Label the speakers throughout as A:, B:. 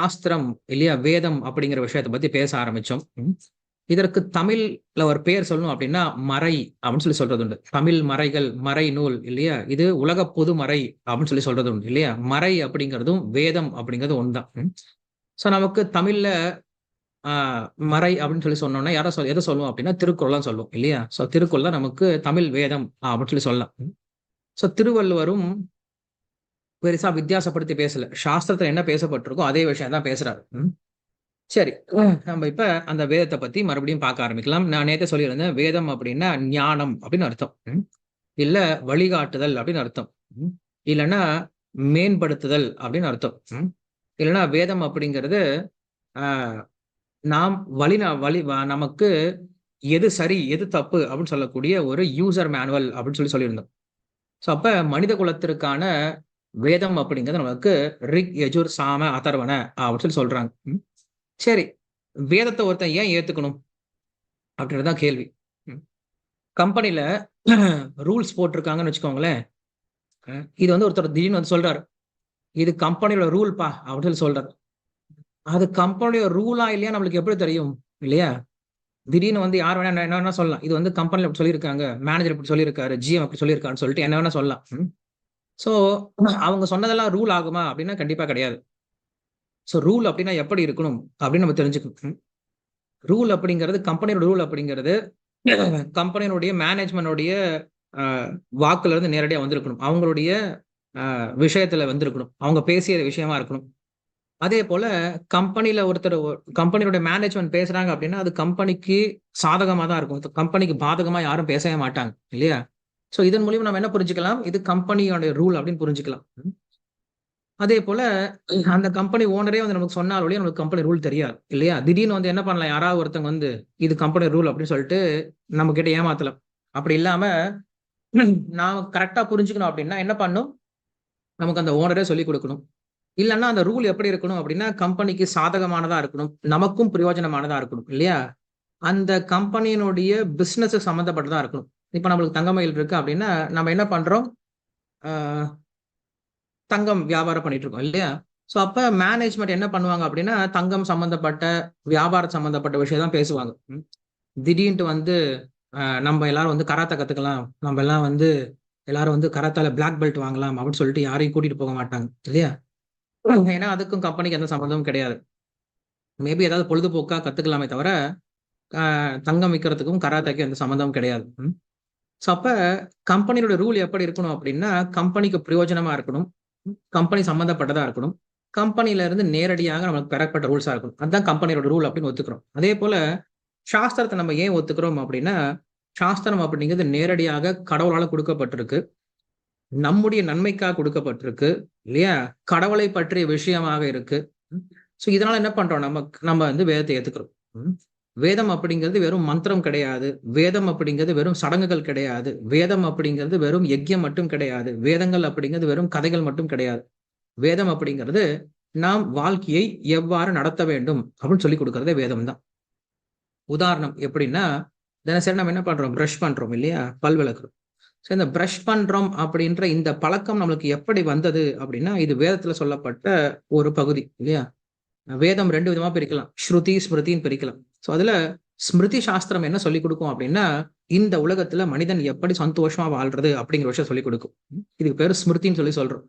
A: சாஸ்திரம் இல்லையா வேதம் அப்படிங்கிற விஷயத்தை பத்தி பேச ஆரம்பிச்சோம். இதற்கு தமிழ்ல ஒரு பேர் சொல்லணும் அப்படின்னா மறை அப்படின்னு சொல்லி சொல்றது உண்டு தமிழ் மறைகள் மறை நூல் இல்லையா? இது உலக பொது மறை அப்படின்னு சொல்லி சொல்றது உண்டு இல்லையா? மறை அப்படிங்கிறதும் வேதம் அப்படிங்கிறதும் ஒன்றுதான் ஸோ நமக்கு தமிழ்ல ஆஹ் மறை அப்படின்னு சொல்லி சொன்னோம்னா யாரோ சொல் எதை சொல்லுவோம் அப்படின்னா திருக்குறள் சொல்லுவோம் இல்லையா? ஸோ திருக்குறள் தான் நமக்கு தமிழ் வேதம் அப்படின்னு சொல்லி சொல்லலாம். ஸோ திருவள்ளுவரும் பெருசா வித்தியாசப்படுத்தி பேசல. சாஸ்திரத்துல என்ன பேசப்பட்டிருக்கோ அதே விஷயம் தான் பேசுறாரு. சரி. நம்ம இப்ப அந்த வேதத்தை பத்தி மறுபடியும் பார்க்க ஆரம்பிக்கலாம். நான் நேற்று சொல்லியிருந்தேன் வேதம் அப்படின்னா ஞானம் அப்படின்னு அர்த்தம். இல்ல வழிகாட்டுதல் அப்படின்னு அர்த்தம். இல்லைன்னா மேம்படுத்துதல் அப்படின்னு அர்த்தம். இல்லைன்னா வேதம் அப்படிங்கிறது நாம் வழி வழி வ- நமக்கு எது சரி எது தப்பு அப்படின்னு சொல்லக்கூடிய ஒரு யூசர் மேனுவல் அப்படின்னு சொல்லி சொல்லியிருந்தோம். ஸோ அப்ப மனித குலத்திற்கான வேதம் அப்படிங்கிறது நமக்கு ரிக் யஜுர் சாம அதர்வன அப்படின்னு சொல்லி சொல்றாங்க. ம். சரி வேதத்தை ஒருத்தன் ஏன் ஏத்துக்கணும்? அப்படின்றதுதான் கேள்வி. கம்பெனில ரூல்ஸ் போட்டிருக்காங்கன்னு வச்சுக்கோங்களேன். இது வந்து ஒருத்தர் திடீர்னு வந்து சொல்றாரு. இது கம்பெனியோட ரூல்பா அப்படின்னு சொல்லி சொல்றாரு. அது கம்பெனியோட ரூலா இல்லையா நம்மளுக்கு எப்படி தெரியும்? இல்லையா? திடீர்னு வந்து யார் வேணா என்ன வேணா சொல்லலாம். இது வந்து கம்பெனியில் இப்படி சொல்லியிருக்காங்க. மேனேஜர் இப்படி சொல்லியிருக்காரு. ஜிஎம் அப்படி சொல்லியிருக்காருன்னு சொல்லிட்டு என்ன வேணா சொல்லலாம். ஸோ அவங்க சொன்னதெல்லாம் ரூல் ஆகுமா? அப்படின்னா கண்டிப்பாக கிடையாது. ஸோ ரூல் அப்படின்னா எப்படி இருக்கணும்? அப்படின்னு நம்ம தெரிஞ்சுக்கணும். ரூல் அப்படிங்கிறது கம்பெனியோட ரூல் அப்படிங்கிறது கம்பெனியினுடைய மேனேஜ்மெண்டோடைய வாக்குல இருந்து நேரடியாக வந்திருக்கணும். அவங்களுடைய விஷயத்துல வந்திருக்கணும். அவங்க பேசிய விஷயமா இருக்கணும். அதே போல கம்பெனியில ஒருத்தர் கம்பெனியோட மேனேஜ்மெண்ட் பேசுறாங்க அப்படின்னா அது கம்பெனிக்கு சாதகமா தான் இருக்கும். கம்பெனிக்கு பாதகமா யாரும் பேசவே மாட்டாங்க. இல்லையா? ஸோ இதன் மூலியம் நம்ம என்ன புரிஞ்சுக்கலாம்? இது கம்பெனியோட ரூல் அப்படின்னு புரிஞ்சுக்கலாம். அதே போல அந்த கம்பெனி ஓனரே வந்து நமக்கு சொன்னால் நமக்கு கம்பெனி ரூல் தெரியாது இல்லையா? திடீர்னு வந்து என்ன பண்ணலாம்? யாராவது ஒருத்தங்க வந்து இது கம்பெனி ரூல் அப்படின்னு சொல்லிட்டு நம்ம கிட்ட ஏமாத்தலாம். அப்படி இல்லாம நாம் கரெக்டா புரிஞ்சுக்கணும் அப்படின்னா என்ன பண்ணும்? நமக்கு அந்த ஓனரே சொல்லி கொடுக்கணும். இல்லைன்னா அந்த ரூல் எப்படி இருக்கணும் அப்படின்னா கம்பெனிக்கு சாதகமானதா இருக்கணும். நமக்கும் பிரயோஜனமானதா இருக்கணும் இல்லையா? அந்த கம்பெனியினுடைய பிசினஸ் சம்மந்தப்பட்டதா இருக்கணும். இப்ப நம்மளுக்கு தங்கமயில் இருக்கு அப்படின்னா நம்ம என்ன பண்றோம்? ஆஹ் தங்கம் வியாபாரம் பண்ணிட்டு இருக்கோம் இல்லையா? ஸோ அப்ப மேனேஜ்மெண்ட் என்ன பண்ணுவாங்க அப்படின்னா தங்கம் சம்பந்தப்பட்ட வியாபாரம் சம்பந்தப்பட்ட விஷயம் தான் பேசுவாங்க. திடீர்னு வந்து ஆஹ் நம்ம எல்லாரும் வந்து கராத்தே கத்துக்கலாம். நம்ம எல்லாம் வந்து எல்லாரும் வந்து கராத்தால பிளாக் பெல்ட் வாங்கலாம் அப்படின்னு சொல்லிட்டு யாரையும் கூட்டிட்டு போக மாட்டாங்க இல்லையா? ஏன்னா அதுக்கும் கம்பெனிக்கு எந்த சம்மந்தமும் கிடையாது. மேபி ஏதாவது பொழுதுபோக்கா கத்துக்கலாமே தவிர ஆஹ் தங்கம் விற்கிறதுக்கும் கராத்தாக்கும் எந்த சம்மந்தமும் கிடையாது. ஸோ அப்போ கம்பெனியோட ரூல் எப்படி இருக்கணும் அப்படின்னா கம்பெனிக்கு பிரயோஜனமா இருக்கணும். கம்பெனி சம்மந்தப்பட்டதா இருக்கணும். கம்பெனில இருந்து நேரடியாக நமக்கு பெறப்பட்ட ரூல்ஸா இருக்கணும். அதுதான் கம்பெனியோட ரூல் அப்படின்னு ஒத்துக்கிறோம். அதே போல சாஸ்திரத்தை நம்ம ஏன் ஒத்துக்கிறோம் அப்படின்னா சாஸ்திரம் அப்படிங்கிறது நேரடியாக கடவுளால் கொடுக்கப்பட்டிருக்கு. நம்முடைய நன்மைக்காக கொடுக்கப்பட்டிருக்கு இல்லையா? கடவுளை பற்றிய விஷயமாக இருக்கு. ஸோ இதனால என்ன பண்றோம்? நம்ம நம்ம வந்து வேதத்தை ஏத்துக்கிறோம். ம். வேதம் அப்படிங்கிறது வெறும் மந்திரம் கிடையாது. வேதம் அப்படிங்கிறது வெறும் சடங்குகள் கிடையாது. வேதம் அப்படிங்கிறது வெறும் யஜ்யம் மட்டும் கிடையாது. வேதங்கள் அப்படிங்கிறது வெறும் கதைகள் மட்டும் கிடையாது. வேதம் அப்படிங்கிறது நாம் வாழ்க்கையை எவ்வாறு நடத்த வேண்டும் அப்படின்னு சொல்லி கொடுக்கறதே வேதம் தான். உதாரணம் எப்படின்னா தினசரி நம்ம என்ன பண்றோம்? ப்ரஷ் பண்றோம் இல்லையா? பல் விளக்குறோம் ஸோ இந்த ப்ரஷ் பண்றோம் அப்படின்ற இந்த பழக்கம் நம்மளுக்கு எப்படி வந்தது அப்படின்னா இது வேதத்துல சொல்லப்பட்ட ஒரு பகுதி இல்லையா? வேதம் ரெண்டு விதமா பிரிக்கலாம். ஸ்ருதி ஸ்மிருதின்னு பிரிக்கலாம். ஸோ அதுல ஸ்மிருதி சாஸ்திரம் என்ன சொல்லி கொடுக்கும் அப்படின்னா இந்த உலகத்துல மனிதன் எப்படி சந்தோஷமா வாழ்றது அப்படிங்கிற விஷயம் சொல்லி கொடுக்கும். இதுக்கு பேரு ஸ்மிருதின்னு சொல்லி சொல்றோம்.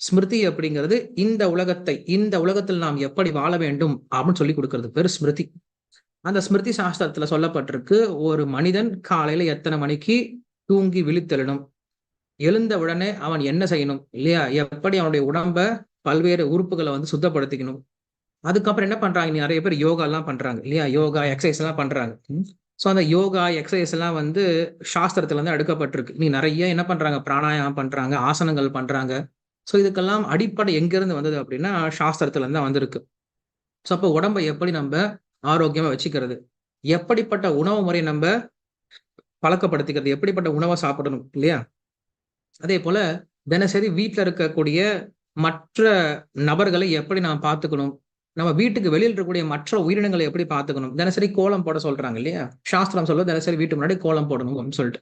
A: ஸ்மிருதி அப்படிங்கிறது இந்த உலகத்தை இந்த உலகத்தில் நாம் எப்படி வாழ வேண்டும் அப்படின்னு சொல்லி கொடுக்கறது பேர் ஸ்மிருதி. அந்த ஸ்மிருதி சாஸ்திரத்துல சொல்லப்பட்டிருக்கு ஒரு மனிதன் காலையில எத்தனை மணிக்கு தூங்கி விழித்தெழணும்? எழுந்த உடனே அவன் என்ன செய்யணும்? இல்லையா? எப்படி அவனுடைய உடம்ப பல்வேறு உறுப்புகளை வந்து சுத்தப்படுத்திக்கணும்? அதுக்கப்புறம் என்ன பண்றாங்க? நிறைய பேர் யோகா எல்லாம் பண்றாங்க இல்லையா? யோகா எக்ஸசைஸ் எல்லாம் பண்றாங்க. ஸோ அந்த யோகா எக்ஸசைஸ் எல்லாம் வந்து சாஸ்திரத்துல இருந்து எடுக்கப்பட்டிருக்கு. நீ நிறைய என்ன பண்றாங்க? பிராணாயாமம் பண்றாங்க ஆசனங்கள் பண்றாங்க. ஸோ இதுக்கெல்லாம் அடிப்படை எங்கிருந்து வந்தது அப்படின்னா சாஸ்திரத்துல இருந்து தான் வந்திருக்கு. ஸோ அப்போ உடம்பை எப்படி நம்ம ஆரோக்கியமா வச்சுக்கிறது? எப்படிப்பட்ட உணவு முறை நம்ம பழக்கப்படுத்திக்கிறது? எப்படிப்பட்ட உணவை சாப்பிடணும் இல்லையா? அதே போல தினசரி வீட்டில் இருக்கக்கூடிய மற்ற நபர்களை எப்படி நாம் பார்த்துக்கணும்? நம்ம வீட்டுக்கு வெளியில் இருக்கக்கூடிய மற்ற உயிரினங்களை எப்படி பார்த்துக்கணும்? தினசரி கோலம் போட சொல்றாங்க இல்லையா? சாஸ்திரம் சொல்ல தினசரி வீட்டு முன்னாடி கோலம் போடணும் அப்படின்னு சொல்லிட்டு.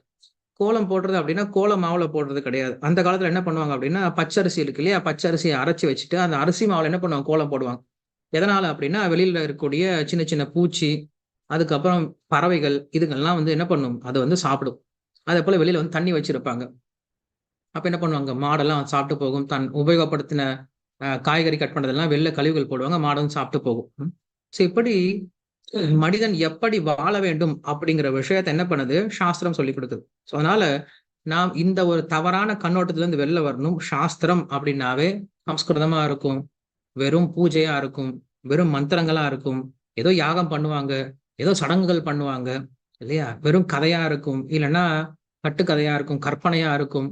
A: கோலம் போடுறது அப்படின்னா கோலம் மாவுல போடுறது கிடையாது. அந்த காலத்துல என்ன பண்ணுவாங்க அப்படின்னா பச்சரிசி இருக்கு இல்லையா? பச்சரிசியை அரைச்சி வச்சுட்டு அந்த அரிசி மாவுல என்ன பண்ணுவாங்க? கோலம் போடுவாங்க. எதனால அப்படின்னா வெளியில இருக்கக்கூடிய சின்ன சின்ன பூச்சி அதுக்கப்புறம் பறவைகள் இதுங்கெல்லாம் வந்து என்ன பண்ணும்? அது வந்து சாப்பிடும். அதே போல வெளியில வந்து தண்ணி வச்சிருப்பாங்க. அப்ப என்ன பண்ணுவாங்க? மாடெல்லாம் சாப்பிட்டு போகும். தன் உபயோகப்படுத்தின காய்கறி கட் பண்ணுறதெல்லாம் வெளில கழிவுகள் போடுவாங்க மாடும் சாப்பிட்டு போகும். ஸோ இப்படி மனிதன் எப்படி வாழ வேண்டும் அப்படிங்கிற விஷயத்தை என்ன பண்ணுது? சாஸ்திரம் சொல்லி கொடுக்குது. ஸோ அதனால நாம் இந்த ஒரு தவறான கண்ணோட்டத்துல இருந்து வெளில வரணும். சாஸ்திரம் அப்படின்னாவே சம்ஸ்கிருதமா இருக்கும் வெறும் பூஜையா இருக்கும் வெறும் மந்திரங்களா இருக்கும் ஏதோ யாகம் பண்ணுவாங்க ஏதோ சடங்குகள் பண்ணுவாங்க இல்லையா? வெறும் கதையா இருக்கும் இல்லைன்னா கட்டுக்கதையா இருக்கும் கற்பனையா இருக்கும்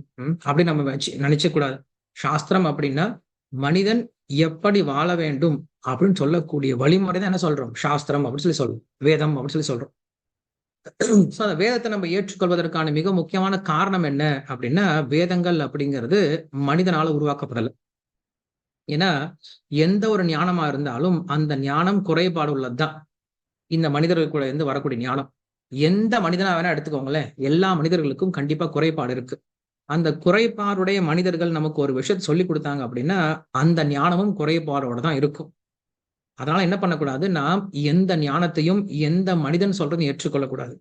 A: அப்படி நம்ம வச்சு நினைச்ச கூடாது சாஸ்திரம் அப்படின்னா மனிதன் எப்படி வாழ வேண்டும் அப்படின்னு சொல்லக்கூடிய வழிமுறை தான் என்ன சொல்றோம்? சாஸ்திரம் அப்படின்னு சொல்லி சொல்றோம். வேதம் அப்படின்னு சொல்லி சொல்றோம். ஸோ அந்த வேதத்தை நம்ம ஏற்றுக்கொள்வதற்கான மிக முக்கியமான காரணம் என்ன அப்படின்னா வேதங்கள் அப்படிங்கிறது மனிதனால உருவாக்கப்படலை. ஏன்னா எந்த ஒரு ஞானமா இருந்தாலும் அந்த ஞானம் குறைபாடு உள்ளதுதான். இந்த மனிதர்களுக்குள்ள இருந்து வரக்கூடிய ஞானம். எந்த மனிதனா வேணா எடுத்துக்கோங்களேன். எல்லா மனிதர்களுக்கும் கண்டிப்பா குறைபாடு இருக்கு. அந்த குறைபாடுடைய மனிதர்கள் நமக்கு ஒரு விஷயத்தை சொல்லி கொடுத்தாங்க அப்படின்னா அந்த ஞானமும் குறைபாடோட தான் இருக்கும். அதனால என்ன பண்ணக்கூடாது? நாம் எந்த ஞானத்தையும் எந்த மனிதன் சொல்றதையும் ஏற்றுக்கொள்ளக்கூடாது.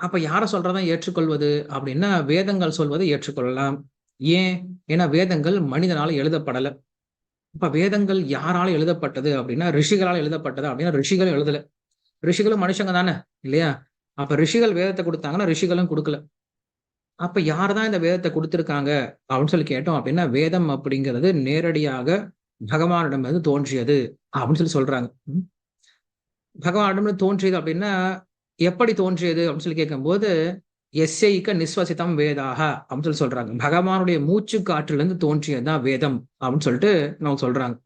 A: அப்ப யார சொல்றதான் ஏற்றுக்கொள்வது? அப்படின்னா வேதங்கள் சொல்வதை ஏற்றுக்கொள்ளலாம். ஏன்? ஏன்னா வேதங்கள் மனிதனால எழுதப்படலை. இப்ப வேதங்கள் யாரால எழுதப்பட்டது அப்படின்னா ரிஷிகளால் எழுதப்பட்டது அப்படின்னா ரிஷிகள் எழுதல. ரிஷிகளும் மனுஷங்க தானே இல்லையா? அப்ப ரிஷிகள் வேதத்தை கொடுத்தாங்கன்னா ரிஷிகளும் கொடுக்கல. அப்ப யார் தான் இந்த வேதத்தை கொடுத்திருக்காங்க அப்படின்னு சொல்லி கேட்டோம் அப்படின்னா வேதம் அப்படிங்கிறது நேரடியாக பகவானிடம் வந்து தோன்றியது அப்படின்னு சொல்லி சொல்றாங்க. பகவானிடம் தோன்றியது அப்படின்னா எப்படி தோன்றியது அப்படின்னு சொல்லி கேட்கும்போது எஸ்ஐக்க நிஸ்வசிதம் வேதாக அப்படின்னு சொல்லி சொல்றாங்க. பகவானுடைய மூச்சு காற்றிலிருந்து தோன்றியதுதான் வேதம் அப்படின்னு சொல்லிட்டு நம்ம சொல்றாங்க.